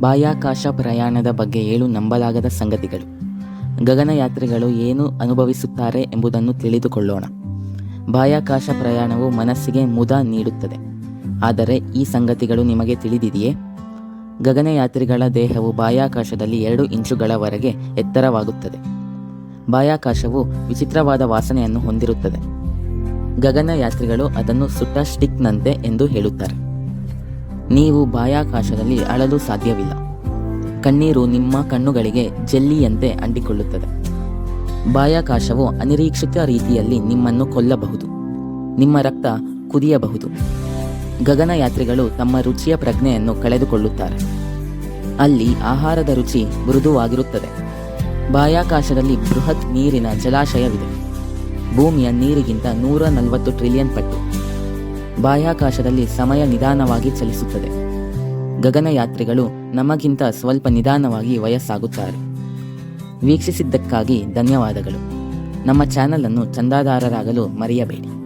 ಬಾಹ್ಯಾಕಾಶ ಪ್ರಯಾಣದ ಬಗ್ಗೆ ಏಳು ನಂಬಲಾಗದ ಸಂಗತಿಗಳು. ಗಗನಯಾತ್ರಿಗಳು ಏನು ಅನುಭವಿಸುತ್ತಾರೆ ಎಂಬುದನ್ನು ತಿಳಿದುಕೊಳ್ಳೋಣ. ಬಾಹ್ಯಾಕಾಶ ಪ್ರಯಾಣವು ಮನಸ್ಸಿಗೆ ಮುದ ನೀಡುತ್ತದೆ. ಆದರೆ ಈ ಸಂಗತಿಗಳು ನಿಮಗೆ ತಿಳಿದಿದೆಯೇ? ಗಗನಯಾತ್ರಿಗಳ ದೇಹವು ಬಾಹ್ಯಾಕಾಶದಲ್ಲಿ ಎರಡು ಇಂಚುಗಳವರೆಗೆ ಎತ್ತರವಾಗುತ್ತದೆ. ಬಾಹ್ಯಾಕಾಶವು ವಿಚಿತ್ರವಾದ ವಾಸನೆಯನ್ನು ಹೊಂದಿರುತ್ತದೆ. ಗಗನಯಾತ್ರಿಗಳು ಅದನ್ನು ಸುಟ್ಟ ಸ್ಟಿಕ್ನಂತೆ ಎಂದು ಹೇಳುತ್ತಾರೆ. ನೀವು ಬಾಹ್ಯಾಕಾಶದಲ್ಲಿ ಅಳಲು ಸಾಧ್ಯವಿಲ್ಲ. ಕಣ್ಣೀರು ನಿಮ್ಮ ಕಣ್ಣುಗಳಿಗೆ ಜೆಲ್ಲಿಯಂತೆ ಅಂಟಿಕೊಳ್ಳುತ್ತದೆ. ಬಾಹ್ಯಾಕಾಶವು ಅನಿರೀಕ್ಷಿತ ರೀತಿಯಲ್ಲಿ ನಿಮ್ಮನ್ನು ಕೊಲ್ಲಬಹುದು. ನಿಮ್ಮ ರಕ್ತ ಕುದಿಯಬಹುದು. ಗಗನಯಾತ್ರಿಗಳು ತಮ್ಮ ರುಚಿಯ ಪ್ರಜ್ಞೆಯನ್ನು ಕಳೆದುಕೊಳ್ಳುತ್ತಾರೆ. ಅಲ್ಲಿ ಆಹಾರದ ರುಚಿ ಮೃದುವಾಗಿರುತ್ತದೆ. ಬಾಹ್ಯಾಕಾಶದಲ್ಲಿ ಬೃಹತ್ ನೀರಿನ ಜಲಾಶಯವಿದೆ. ಭೂಮಿಯ ನೀರಿಗಿಂತ ನೂರ ನಲವತ್ತು ಟ್ರಿಲಿಯನ್ ಪಟ್ಟು. ಬಾಹ್ಯಾಕಾಶದಲ್ಲಿ ಸಮಯ ನಿಧಾನವಾಗಿ ಚಲಿಸುತ್ತದೆ. ಗಗನಯಾತ್ರಿಗಳು ನಮಗಿಂತ ಸ್ವಲ್ಪ ನಿಧಾನವಾಗಿ ವಯಸ್ಸಾಗುತ್ತಾರೆ. ವೀಕ್ಷಿಸಿದ್ದಕ್ಕಾಗಿ ಧನ್ಯವಾದಗಳು. ನಮ್ಮ ಚಾನಲ್ ಅನ್ನು ಚಂದಾದಾರರಾಗಲು ಮರೆಯಬೇಡಿ.